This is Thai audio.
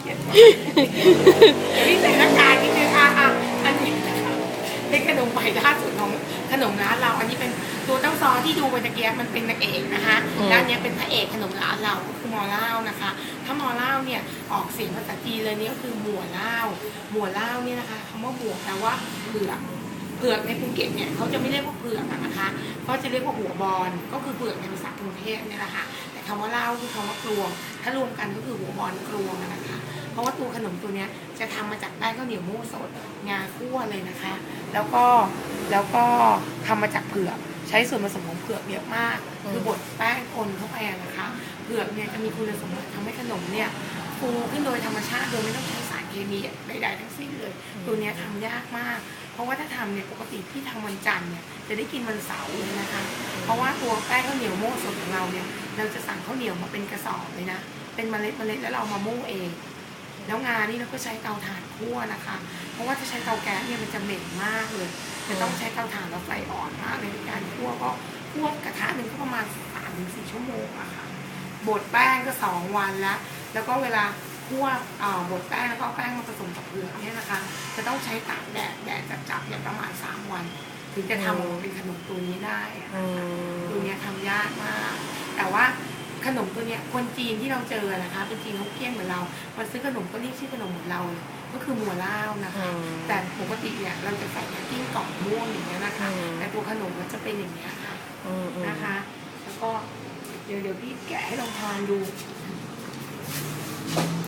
เขียนว่าเดี๋ยวพี่ใส่หน้ากากนิดนึงอะอะอันนี้เป็นขนมใหม่ล่าสุดของขนมร้านเรา อันนี้เป็นตัวเต้าซอที่ดูไปตะเกียบมันเป็นนางเอกนะคะอืมด้านเนี้ยเป็นพระเอกขนมร้านเราก็คือมอเล่านะคะ ถ้ามอเล่าเนี่ยออกเสียงภาษาจีนเลยเนี่ยก็คือหมัวเล่าหมัวเล่าเนี่ยนะคะคำว่าบวกแปลว่าเผือกเผือกในภูเก็ตเนี่ยเขาจะไม่เรียกว่าเผือกอะนะคะเขาจะเรียกว่าหัวบอลก็คือเผือกในภาษากรุงเทพเนี่ยแหละค่ะแต่คำว่าเล่าคือคำว่ากลวง ถ้ารวมกันก็คือหัวบอลกลวงอะนะคะ เพราะว่าตัวขนมตัวเนี้ยจะทำมาจากแป้งข้าวเหนียวมูสดงาคั่วเลยนะคะ แล้วก็แล้วก็ทำมาจากเผือกใช้ส่วนผสมของเผือกเยอะมาก คือบดแป้งคนเข้าไปนะคะเผือกเนี่ยจะมีคุณสมบัติทำให้ขนมเนี่ยฟูขึ้นโดยธรรมชาติโดยไม่ต้องใช้สารเคมีใดๆทั้งสิ้นเลย ตัวนี้ยทำยากมาก เพราะว่าถ้าทำเนี่ยปกติที่ทำวันจันทร์เนี่ยจะได้กินวันเสาร์เลยนะคะ เพราะว่าตัวแป้งข้าวเหนียวโม่สดของเราเนี่ยเราจะสั่งข้าวเหนียวมาเป็นกระสอบเลยนะ เป็นเมล็ดเมล็ดแล้วเรามาโม่เอง แล้วงานนี่เราก็ใช้เตาถ่านคั่วนะคะ เพราะว่าถ้าใช้เตาแก๊สเนี่ยมันจะเหม็นมากเลยจะต้องใช้เตาถ่านแล้วไฟอ่อนมากเลยในการคั่วก็คั่วกระทะหนึ่งก็ประมาณสามถึงสี่ชั่วโมงอะค่ะบดแป้งก็สองวันแล้ว แล้วก็เวลาคั่วเอ่อบดแป้งแล้วก็เอาแป้งมาผสมกับเผือกเนี่ยนะคะ จะต้องใช้ตากแดดแดดจัดๆเนี่ยประมาณสามวัน ถึงจะทำออกมาเป็นขนมตัวนี้ได้อะอืมตัวเนี้ยทำยากมาก แต่ว่า ขนมตัวเนี้ยคนจีนที่เราเจอนะคะเป็นจีนเขาเกี้ยงเหมือนเรามาซื้อขนมก็เรียกชื่อขนมเหมือนเราเลยก็คือมัวล่าวนะคะอืมแต่ปกติเนี่ยเราจะใส่แค่กิ้งกล่องม่วงอย่างเงี้ยนะคะอืมแต่ตัวขนมมันจะเป็นอย่างเงี้ยค่ะอืมอืมนะคะ แล้วก็เดี๋ยวเดี๋ยวพี่แกะให้ลองทานดู